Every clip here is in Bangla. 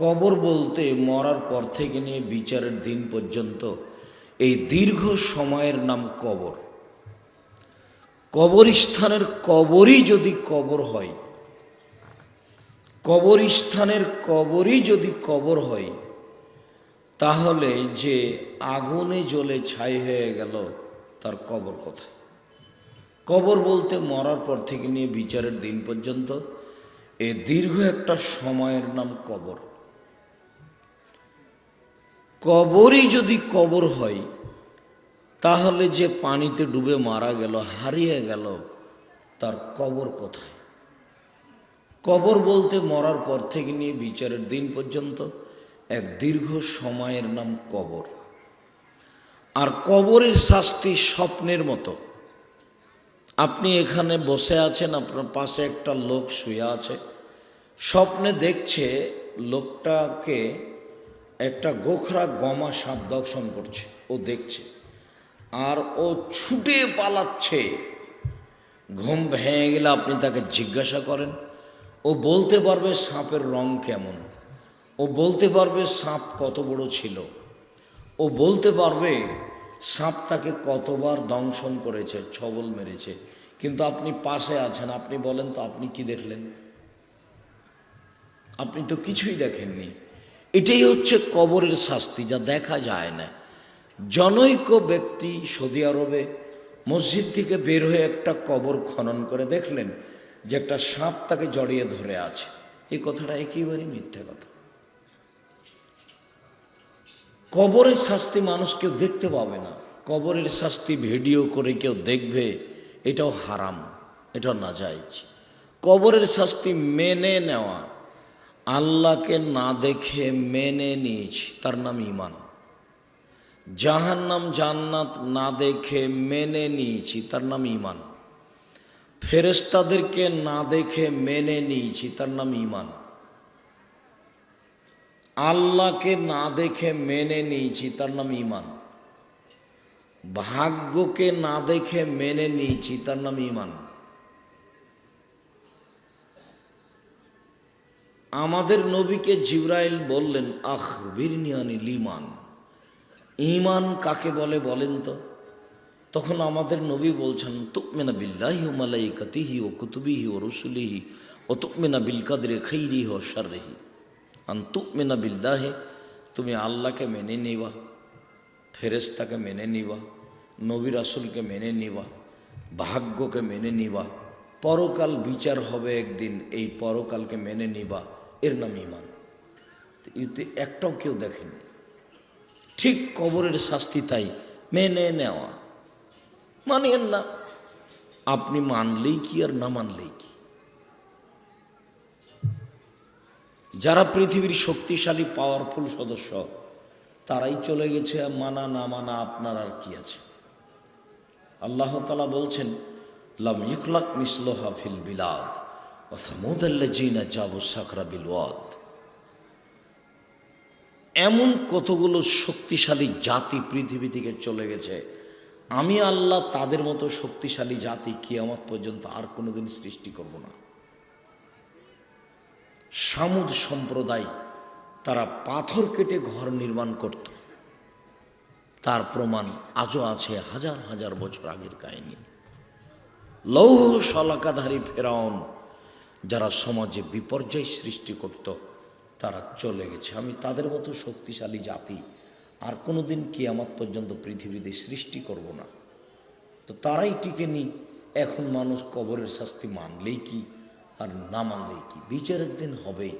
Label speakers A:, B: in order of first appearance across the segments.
A: কবর বলতে মরার পর থেকে নিয়ে বিচারের দিন পর্যন্ত এই দীর্ঘ সময়ের নাম কবর। কবরস্থানের কবরই যদি কবর হয়, কবরস্থানের কবরই যদি কবর হয়, তাহলে যে আগুনে জ্বলে ছাই হয়ে গেল, তার কবর কোথায়? কবর বলতে মরার পর থেকে নিয়ে বিচারের দিন পর্যন্ত এ দীর্ঘ একটা সময়ের নাম কবর। কবরই যদি কবর হয়, তাহলে যে পানিতে ডুবে মারা গেল, হারিয়ে গেল, তার কবর কোথায়? কবর বলতে মরার পর থেকে নিয়ে বিচারের দিন পর্যন্ত এক দীর্ঘ সময়ের নাম কবর। আর কবরের শাস্তি স্বপ্নের মতো। আপনি এখানে বসে আছেন, আপনার পাশে একটা লোক শুয়ে আছে। স্বপ্নে দেখছে লোকটাকে একটা গোখরা গমা সাপ দর্শন করছে, ও দেখছে। আর ও ছুটে পালাচ্ছে। ঘুম ভেঙে গেলে আপনি তাকে জিজ্ঞাসা করেন, ও বলতে পারবে সাপের রং কেমন? ও বলতে পারবে সাপ কত বড় ছিল? ও বলতে পারবে সাপ তাকে কতবার দংশন করেছে, ছবল মেরেছে। কিন্তু আপনি পাশে আছেন, আপনি বলেন তো আপনি কি দেখলেন? আপনি তো কিছুই দেখেননি। এটাই হচ্ছে কবরের শাস্তি, যা দেখা যায় না। জনৈক ব্যক্তি সৌদি আরবে মসজিদ থেকে বের হয়ে একটা কবর খনন করে দেখলেন যে একটা সাপ তাকে জড়িয়ে ধরে আছে। এই কথাটা একেবারেই মিথ্যে কথা। কবরের শাস্তি মানুষ কেউ দেখতে পাবে না। কবরের শাস্তি ভিডিও করে কেউ দেখবে, এটাও হারাম, এটাও না কবরের শাস্তি মেনে নেওয়া আল্লাহকে না দেখে মেনে নিয়েছি তার নাম ইমান জাহান্নাম জান্নাত না দেখে মেনে নিয়েছি তার নাম ইমান ফেরেস্তাদেরকে না দেখে মেনে নিয়েছি তার নাম ইমান আল্লাহকে না দেখে মেনে নিয়েছি তার নাম ইমান ভাগ্যকে না দেখে মেনে নিয়েছি তার নাম ইমান আমাদের নবীকে জিব্রাইল বললেন আখ বিরনিয়ানি লিমান। ইমান কাকে বলে বলেন তো? তখন আমাদের নবী বলছেন তুকমেনা বিল্লাহি ও মালাইকাতিহি ও কুতুবিহি ও রসুলিহি ও তুকমেনা বিল কাদরে খৈরি ও শাররেহি। আন তুকমেনা বিল্লাহে, তুমি আল্লাহকে মেনে নিবা ফেরেস্তাকে মেনে নিবা, নবী রাসুলকে মেনে নিবা, ভাগ্যকে মেনে নিবা, পরকাল বিচার হবে একদিন, এই পরকালকে মেনে নিবা। এর নাম ইমান এতে একটাও কেউ দেখেনি। ঠিক কবরের শাস্তি তাই মেনে নেওয়া। মানেন না। আপনি মানলেই কি আর না মানলেই কি? যারা পৃথিবীর শক্তিশালী পাওয়ারফুল সদস্য, তারাই চলে গেছে মানা না মানা আপনার আর কি আছে? আল্লাহ বলছেন, লাম ইখলাক মিসলোহা ফিল বিলাদ। এমন কতগুলো শক্তিশালী জাতি পৃথিবী থেকে চলে গেছে। আমি আল্লাহ তাদের মতো শক্তিশালী জাতি কিয়ামত পর্যন্ত আর কোনোদিন সৃষ্টি করব না। সামুদ সম্প্রদায় তারা পাথর কেটে ঘর নির্মাণ করত। তার প্রমাণ আজও আছে হাজার হাজার বছর আগের কাহিনী। লৌহ শলাকাধারী ফেরাউন যারা সমাজে বিপর্যয় সৃষ্টি করত, তারা চলে গেছে। আমি তাদের মতো শক্তিশালী জাতি, আর কোনো দিন কি আমার পর্যন্ত পৃথিবীতে সৃষ্টি করব না। তো তারাই টিকে নি, এখন মানুষ কবরের শাস্তি মানলেই কি, আর না মানলেই কি? বিচার একদিন হবেই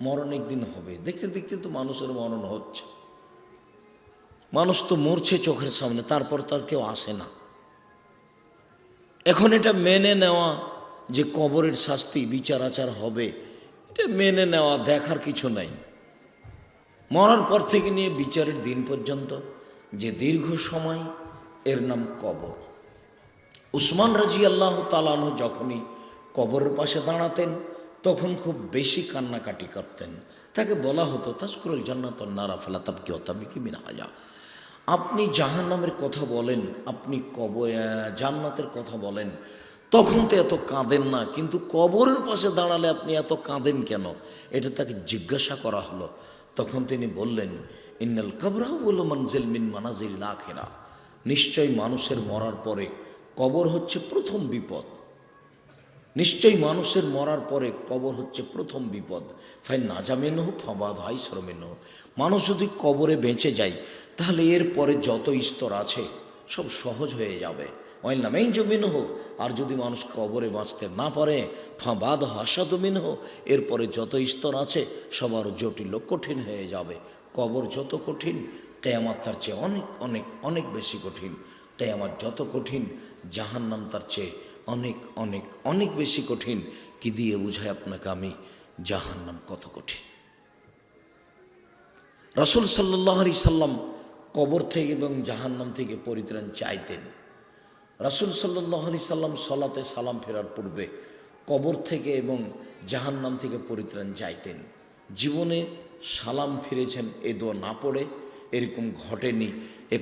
A: মরণ একদিন হবে। দেখতে দেখতে তো মানুষের মরণ হচ্ছে। মানুষ তো মরছে চোখের সামনে, তারপর তার কেউ আসে না। এখন এটা মেনে নেওয়া যে কবরের শাস্তি, বিচার, আচার হবে, এটা মেনে নেওয়া, দেখার কিছু নাই। মরার পর থেকে নিয়ে বিচারের দিন পর্যন্ত, যে দীর্ঘ সময়, এর নাম কবর। উসমান রাজি আল্লাহ তালানহ যখনই কবরের পাশে দাঁড়াতেন, তখন খুব বেশি কান্নাকাটি করতেন। তাকে বলা হতো, তাজকুরুল জান্নাত নারা ফেলা তাবকি অতাবি কি মিনা হাজা। আপনি জাহান্নামের কথা বলেন, আপনি কব জান্নাতের কথা বলেন তখন তো এত কাঁদেন না, কিন্তু কবরের পাশে দাঁড়ালে আপনি এত কাঁদেন কেন? এটা তাকে জিজ্ঞাসা করা হলো। তখন তিনি বললেন, ইন্নাল কাবরাহ বলল মঞ্জিল মিন মানাজিল আখেরা। নিশ্চয় মানুষের মরার পরে কবর হচ্ছে প্রথম বিপদ। নিশ্চয়ই মানুষের মরার পরে কবর হচ্ছে প্রথম বিপদ। ফাই নাজামেন হোক ফাবাদ হাই শ্রমেন মানুষ যদি কবরে বেঁচে যায়, তাহলে এর পরে যত স্তর আছে, সব সহজ হয়ে যাবে। হোক আর যদি মানুষ কবরে বাঁচতে না পারে ফাঁবাদ হাসাদমিন হোক এরপরে যত স্তর আছে, সবার জটিল কঠিন হয়ে যাবে। কবর যত কঠিন, কেয়ামাত তার চেয়ে অনেক অনেক অনেক বেশি কঠিন। কেয়ামাত যত কঠিন, জাহান্নাম তার চেয়ে অনেক অনেক অনেক বেশি কঠিন। কি দিয়ে বুঝায় আপনাকে আমি? জাহান্নাম কত কঠিন। রসুল সাল্লাহ সাল্লাম কবর থেকে এবং জাহান্নাম থেকে পরিত্রাণ চাইতেন। রাসুল সাল্লাহ আলি সাল্লাম সলাতে সালাম ফেরার পূর্বে কবর থেকে এবং জাহান্নাম থেকে পরিত্রাণ চাইতেন। জীবনে সালাম ফিরেছেন এ দোয়া না পড়ে এরকম ঘটেনি।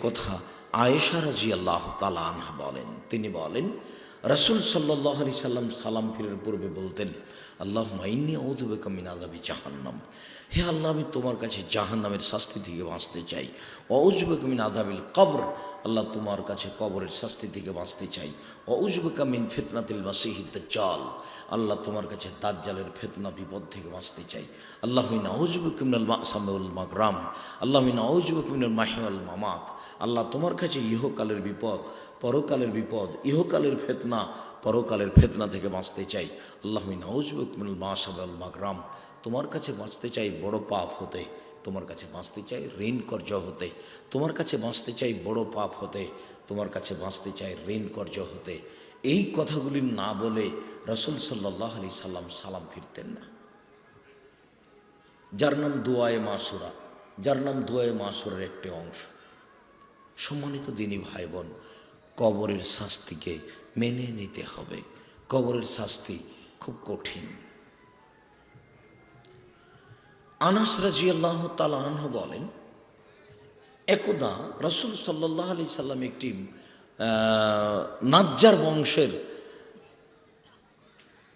A: কথা আয়েশা রাজি আল্লাহ তালা আনহা বলেন। তিনি বলেন, রাসুল সাল্লাহ আলি সাল্লাম সালাম ফিরার পূর্বে বলতেন আল্লাহ মাইনি ঔদুবে কামিন আজাবি জাহান্নাম। হে আল্লাহ, আমি তোমার কাছে জাহান্নামের শাস্তি থেকে বাঁচতে চাই। অউজবে কামিন আদাবিল কবর। আল্লাহ তোমার কাছে কবরের শাস্তি থেকে বাঁচতে চাই। অউজবে কামিন ফেতনাতিল মাসিহিদ চাল আল্লাহ তোমার কাছে দাজ্জালের ফেতনা, বিপদ থেকে বাঁচতে চাই। আল্লাহ মিনা অউজবে কিমিনাল মাসামেউল মাগরাম। আল্লাহ মিনা অউজবে কিমিনাল মাহিউল মামাত। আল্লাহ তোমার কাছে ইহকালের বিপদ, পরকালের বিপদ, ইহকালের ফেতনা, পরকালের ফেতনা থেকে বাঁচতে চাই। আল্লাহ নওজবুকমিনুল মাসাবাল মাগরাম। তোমার কাছে বাঁচতে চাই বড় পাপ হতে। তোমার কাছে বাঁচতে চাই ঋণ কর্য হতে। তোমার কাছে বাঁচতে চাই, বড় পাপ হতে। তোমার কাছে বাঁচতে চাই ঋণ কর্য হতে। এই কথাগুলি না বলে রসুল সাল্লাহ আলি সাল্লাম সালাম ফিরতেন না। যার নাম দোয়ায়ে মাসুরা, যার নাম দোয়ায়ে মাসুরের একটি অংশ। সম্মানিত দিনী ভাই বোন কবরের শাস্তিকে মেনে নিতে হবে। কবরের শাস্তি খুব কঠিন। আনাস রাজি আল্লাহ তালাহ বলেন, একদা রসুল সাল্লাহ আলি সাল্লাম একটি নাজ্জার বংশের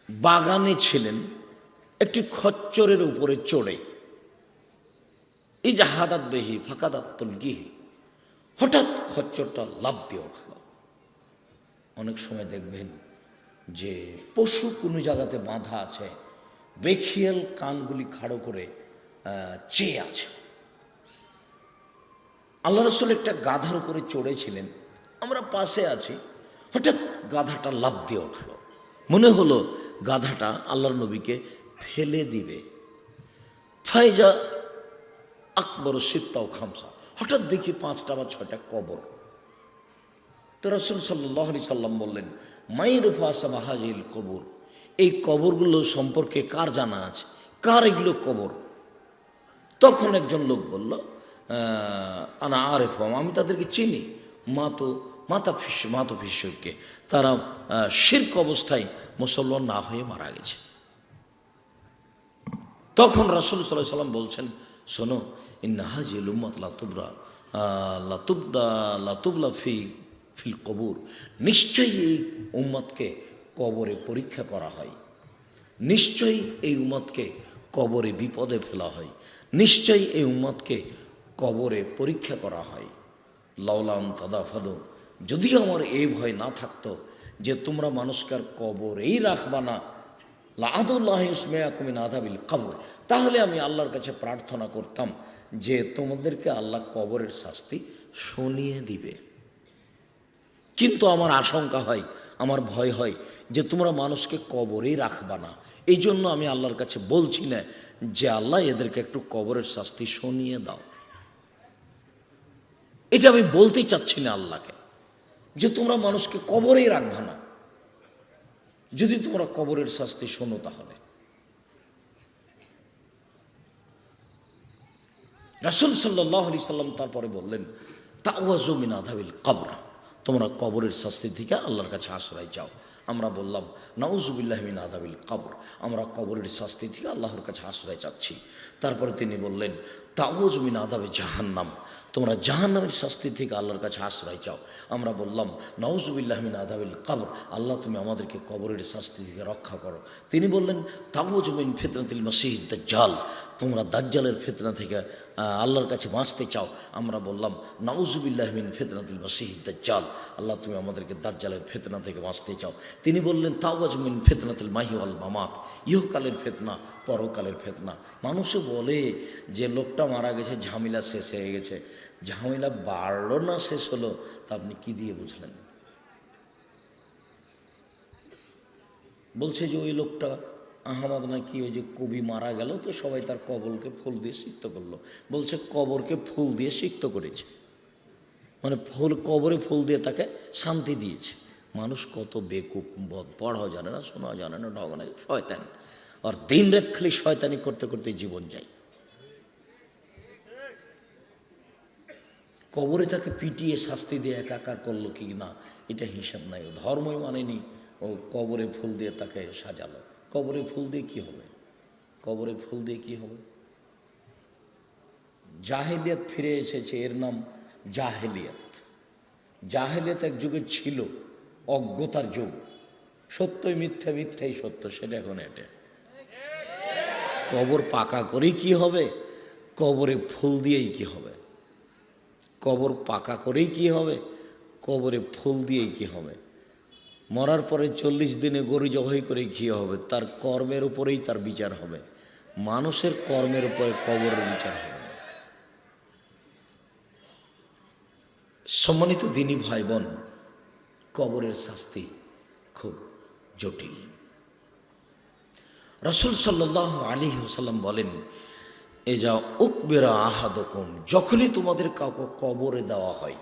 A: বাগানে ছিলেন, একটি খচ্চরের উপরে চড়ে। এই যে হাদাত বেহি ফাঁকাদাত্তুল গিহি। হঠাৎ খচ্চরটা লাভ দিয়ে উঠল। অনেক সময় দেখবেন যে পশু কোনো জায়গাতে বাঁধা আছে, বেখিয়াল কানগুলি খাড়ো করে চেয়ে আছে। আল্লাহ রসুল একটা গাধার উপরে চড়েছিলেন। আমরা পাশে আছি। হঠাৎ গাধাটা লাভ দিয়ে উঠল। মনে হলো গাধাটা আল্লাহর নবীকে ফেলে দিবে। ফাইজা আকবর সিত্তাও খামসা। হঠাৎ দেখি পাঁচটা বা ছয়টা কবর। তো রসুল সাল্লাহ আলি সাল্লাম বললেন মাইরুফা সাবাহাজিল কবর। এই কবরগুলো সম্পর্কে কার জানা আছে? কার এগুলো কবর? তখন একজন লোক বলল আনা আরেফ আমি তাদেরকে চিনি। মাতো মাতা ফিস মাতো ফিসকে তারা শির্ক অবস্থায় মুসলমান না হয়ে মারা গেছে। তখন রাসুল সাল্লাহ সাল্লাম বলছেন, শোনো ইন্নাহাজি লুম্মত লাতুবরা লাতুবদা লাতুবলা ফি, ফিল কবুর। নিশ্চয়ই এই উম্মতকে কবরে পরীক্ষা করা হয়। নিশ্চয়ই এই উম্মতকে কবরে বিপদে ফেলা হয়। নিশ্চয়ই এই উম্মতকে কবরে পরীক্ষা করা হয়। লাউলাম তাদাফাদু যদি আমার এই ভয় না থাকতো যে তোমরা মানুষকে আর কবরেই রাখবা না। লাহাদুল্লাহ ইসমিন আদাবিল কবর। তাহলে আমি আল্লাহর কাছে প্রার্থনা করতাম যে তোমাদেরকে আল্লাহ কবরের শাস্তি শুনিয়ে দিবে। কিন্তু আমার আশঙ্কা হয়, আমার ভয় হয় যে তোমরা মানুষকে কবরেই রাখবা না। এই জন্য আমি আল্লাহর কাছে বলছি না যে আল্লাহ এদেরকে একটু কবরের শাস্তি শুনিয়ে দাও। এটা আমি বলতে চাচ্ছি না আল্লাহকে, যে তোমরা মানুষকে কবরেই রাখবা না। যদি তোমরা কবরের শাস্তি শোনো তাহলে। রাসুল সাল্লাহ আলি সাল্লাম তারপরে বললেন তাওয়াজমিন আধাবিল কবর। তোমরা কবরের শাস্তি থেকে আল্লাহর কাছে আশ্রয় চাও। আমরা বললাম নাউজুবিল্লাহমিন আদাবিল কবর। আমরা কবরের শাস্তি থেকে আল্লাহর কাছে আশ্রয় চাচ্ছি। তারপরে তিনি বললেন তাওজমিন আদাবে জাহান্নাম। তোমরা জাহান্নামের শাস্তি থেকে আল্লাহর কাছে আশ্রয় চাও। আমরা বললাম নওজুবিল্লাহমিন আদাবিল কবর। আল্লাহ, তুমি আমাদেরকে কবরের শাস্তি থেকে রক্ষা করো। তিনি বললেন তাওজমিন ফিতনাতিল মসিহ দাজ্জাল। তোমরা দাজ্জালের ফেতনা থেকে আল্লাহর কাছে বাঁচতে চাও, আমরা বললাম নাউজুবিল্লাহমিন ফেতনাতিল মসিহ দাজ্জাল। আল্লাহ, তুমি আমাদেরকে দাজ্জালের ফেতনা থেকে বাঁচতে চাও। তিনি বললেন তাওয়াজমিন ফেতনাতিল মাহি আল মামাত। ইহকালের ফেতনা, পরকালের ফেতনা। মানুষে বলে যে, লোকটা মারা গেছে, ঝামেলা শেষ হয়ে গেছে। ঝামেলা বাড়লো না, শেষ হলো, তা আপনি কি দিয়ে বুঝলেন? বলছে যে, ওই লোকটা আহমদ নাকি ওই যে কবি মারা গেল, তো সবাই তার কবলকে ফুল দিয়ে সিক্ত করল। বলছে, কবরকে ফুল দিয়ে সিক্ত করেছে। মানে ফুল, কবরে ফুল দিয়ে তাকে শান্তি দিয়েছে। মানুষ কত বেকুব, বদ, পড়াও জানে না, শোনাও জানে না ঢগ না শয়তান। আর দিন রাত খালি শয়তানি করতে করতে জীবন যায়। কবরে তাকে পিটিয়ে শাস্তি দিয়ে একাকার করল কি না, এটা হিসাব নাই। ধর্মই মানেনি, ও কবরে ফুল দিয়ে তাকে সাজালো। কবরে ফুল দিয়ে কি হবে? কবরে ফুল দিয়ে কি হবে? জাহেলিয়াত ফিরে এসেছে, এর নাম জাহেলিয়াত। জাহেলিয়াত এক যুগে ছিল, অজ্ঞতার যুগ। সত্যই মিথ্যা, মিথ্যাই সত্য, সেটা এখন এটা। কবর পাকা করেই কি হবে? কবরে ফুল দিয়েই কি হবে? কবর পাকা করেই কি হবে? কবরে ফুল দিয়েই কি হবে? মরার পরে চল্লিশ দিনে গরু জবাই করে কি হবে, তার কর্মের উপরেই তার বিচার হবে। মানুষের কর্মের উপরে কবরের বিচার হবে। সম্মানিত দিনী ভাই বোন কবরের শাস্তি খুব জটিল। রসুল সাল্লাহ আলী হোসাল্লাম বলেন এ যা উকবেরা আহাদকম, যখনই তোমাদের কাউকে কবরে দেওয়া হয়,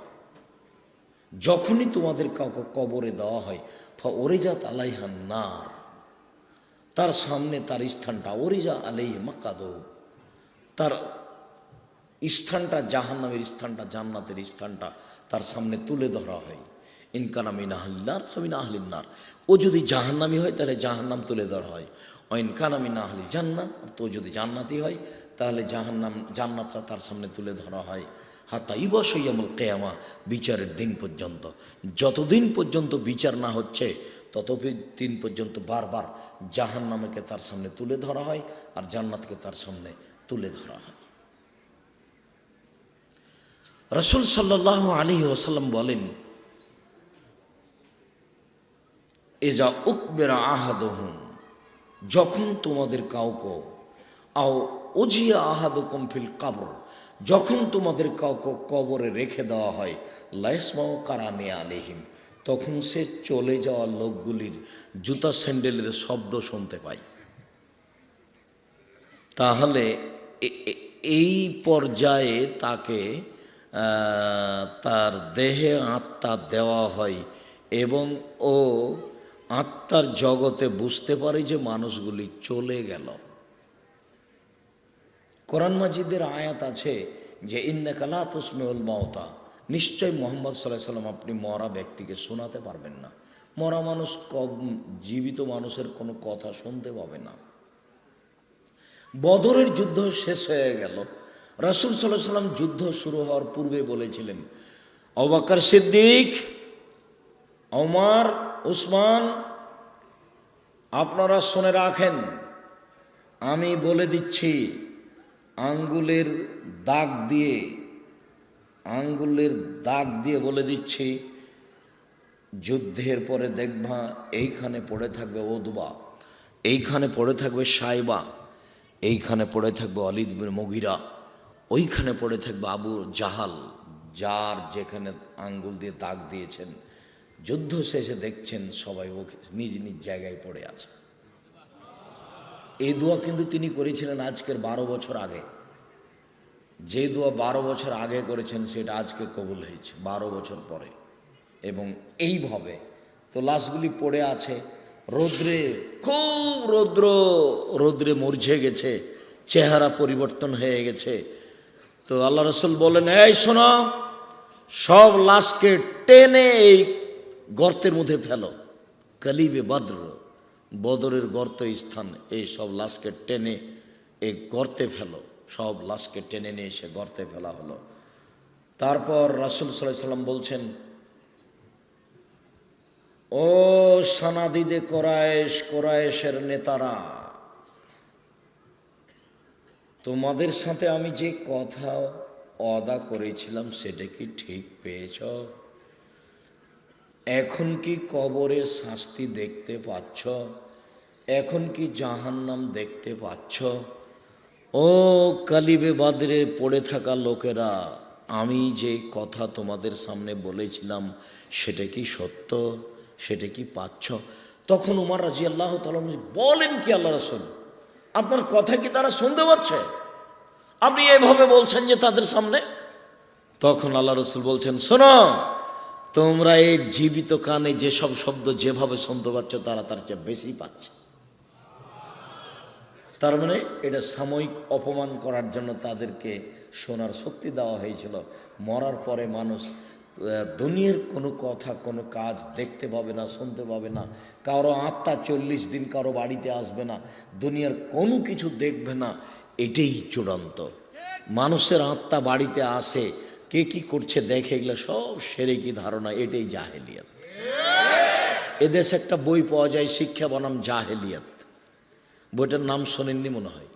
A: যখনই তোমাদের কাউকে কবরে দেওয়া হয় ফা ওরেজাত আলাইহান নার তার সামনে তার স্থানটা ওরিজা আলাই মাকাদ তার স্থানটা জাহান্নামের স্থানটা জান্নাতের স্থানটা তার সামনে তুলে ধরা হয় ইনকানামিন আহলিনার ফামিন আহলিনার ও যদি জাহান্নামি হয় তাহলে জাহান্নাম তুলে ধরা হয় ও ইনকানামিন আহলি জান্নাত তো যদি জান্নাতি হয় তাহলে জাহান্নাম জান্নাতটা তার সামনে তুলে ধরা হয় হাতা ইবসইয়ামুল কেয়ামা, বিচারের দিন পর্যন্ত। যতদিন পর্যন্ত বিচার না হচ্ছে ততদিন পর্যন্ত বারবার জাহান্নামকে তার সামনে তুলে ধরা হয় আর জান্নাতকে তার সামনে তুলে ধরা হয়। রসুল সাল্লাহ আলী ওসাল্লাম বলেন, এজা উকবেরা আহাদহম, যখন তোমাদের কাউকে, আও ওজিয়া আহাদ কমফিল কাবর যখন তোমাদের কাউকে কবরে রেখে দেওয়া হয় লাইসমাও কারানে আলেহিম তখন সে চলে যাওয়া লোকগুলির জুতা স্যান্ডেলের শব্দ শুনতে পায়। তাহলে এই পর্যায়ে তাকে তার দেহে আত্মা দেওয়া হয় এবং ও আত্মার জগতে বুঝতে পারে যে মানুষগুলি চলে গেল। কোরআন মাজিদের আয়াত আছে যে ইন্নাকালা তসমেউল মাওতা নিশ্চয় মোহাম্মদ সাল্লাহ সাল্লাম আপনি মরা ব্যক্তিকে শোনাতে পারবেন না। মরা মানুষ জীবিত মানুষের কোনো কথা শুনতে পাবে না। বদরের যুদ্ধ শেষ হয়ে গেল। রাসুল সাল্লাহ সাল্লাম যুদ্ধ শুরু হওয়ার পূর্বে বলেছিলেন অবাকার সিদ্দিক অমার উসমান, আপনারা শুনে রাখেন। আমি বলে দিচ্ছি আঙ্গুলের দাগ দিয়ে, আঙ্গুলের দাগ দিয়ে বলে দিচ্ছি, যুদ্ধের পরে দেখবা এইখানে পড়ে থাকবে ওদবা, এইখানে পড়ে থাকবে সাইবা, এইখানে পড়ে থাকবে অলিদ মগিরা, ওইখানে পড়ে থাকবে আবু জাহাল, যার যেখানে আঙ্গুল দিয়ে দাগ দিয়েছেন। যুদ্ধ শেষে দেখছেন সবাই ও নিজ নিজ জায়গায় পড়ে আছে। এই দোয়া কিন্তু তিনি করেছিলেন আজকের বারো বছর আগে। যে দোয়া বারো বছর আগে করেছেন, সেটা আজকে কবুল হয়েছে, বারো বছর পরে। এবং এইভাবে তো লাশগুলি পড়ে আছে। রৌদ্রে, খুব রৌদ্র, রৌদ্রে মরঝে গেছে, চেহারা পরিবর্তন হয়ে গেছে। তো আল্লাহ রসুল বলেন, এই শোনো, সব লাশকে টেনে এই গর্তের মধ্যে ফেলো। কালিবে বাদ্র। বদরের গর্ত স্থান, এই সব লাশকে টেনে, এই গর্তে ফেলো। সব লাশকে টেনে নিয়ে এসে গর্তে ফেলা হলো। তারপর রাসুল সাল্লাম বলছেন, ও সানাদিদে কোরায়েশ, কোরায়েশের নেতারা, তোমাদের সাথে আমি যে কথা অদা করেছিলাম সেটা কি ঠিক পেয়েছ? এখন কি কবরে শাস্তি দেখতে পাচ্ছ? এখন কি জাহান্নাম দেখতে পাচ্ছ? ও কালিবে বাদরে পড়ে থাকা লোকেরা, আমি যে কথা তোমাদের সামনে বলেছিলাম, সেটা কি সত্য? সেটা কি পাচ্ছ? তখন উমার রাজি আল্লাহ বলেন কি আল্লাহ রসুল, আপনার কথা কি তারা শুনতে পাচ্ছে? আপনি এভাবে বলছেন যে তাদের সামনে? তখন আল্লাহ রসুল বলছেন, শোনো তোমরা এই জীবিত কানে যেসব শব্দ যেভাবে শুনতে পাচ্ছ, তারা তার চেয়ে বেশি পাচ্ছে। তার মানে এটা সাময়িক অপমান করার জন্য তাদেরকে শোনার শক্তি দেওয়া হয়েছিল। মরার পরে মানুষ দুনিয়ার কোনো কথা, কোনো কাজ দেখতে পাবে না, শুনতে পাবে না। কারও আত্মা চল্লিশ দিন কারও বাড়িতে আসবে না। দুনিয়ার কোনো কিছু দেখবে না। এটাই চূড়ান্ত। মানুষের আত্মা বাড়িতে আসে কে কি করছে দেখে এগুলো সব সেরে কি ধারণা, এটাই জাহেলিয়াত। এদেশে একটা বই পাওয়া যায় শিক্ষা বনাম জাহেলিয়াত। বইটার নাম শোনেননি মনে হয়।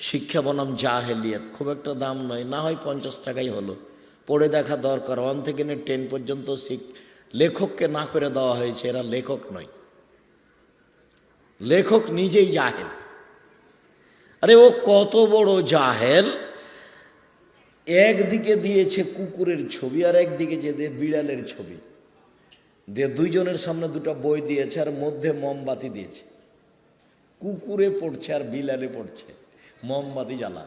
A: শিক্ষা বনাম জাহেলিয়াত, খুব একটা দাম নয়, না হয় পঞ্চাশ টাকাই হলো। পড়ে দেখা দরকার, ওয়ান থেকে নিয়ে টেন পর্যন্ত শিখ লেখককে না করে দেওয়া হয়েছে, এরা লেখক নয়। লেখক নিজেই জাহেল। আরে ও কত বড় জাহেল একদিকে দিয়েছে কুকুরের ছবি আর একদিকে যে দিয়ে বিড়ালের ছবি। দিয়ে দুইজনের সামনে দুটো বই দিয়েছে আর মধ্যে মোমবাতি দিয়েছে। কুকুরে পড়ছে আর বিলালে পড়ছে। মোমবাতি জ্বালা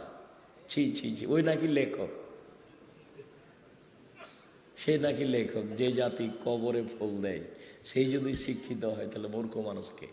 A: ছি ছি ছি, ওই নাকি লেখক। সে নাকি লেখক, যে জাতি কবরে ফুল দেয়, সেই যদি শিক্ষিত হয় তাহলে মূর্খ মানুষকে।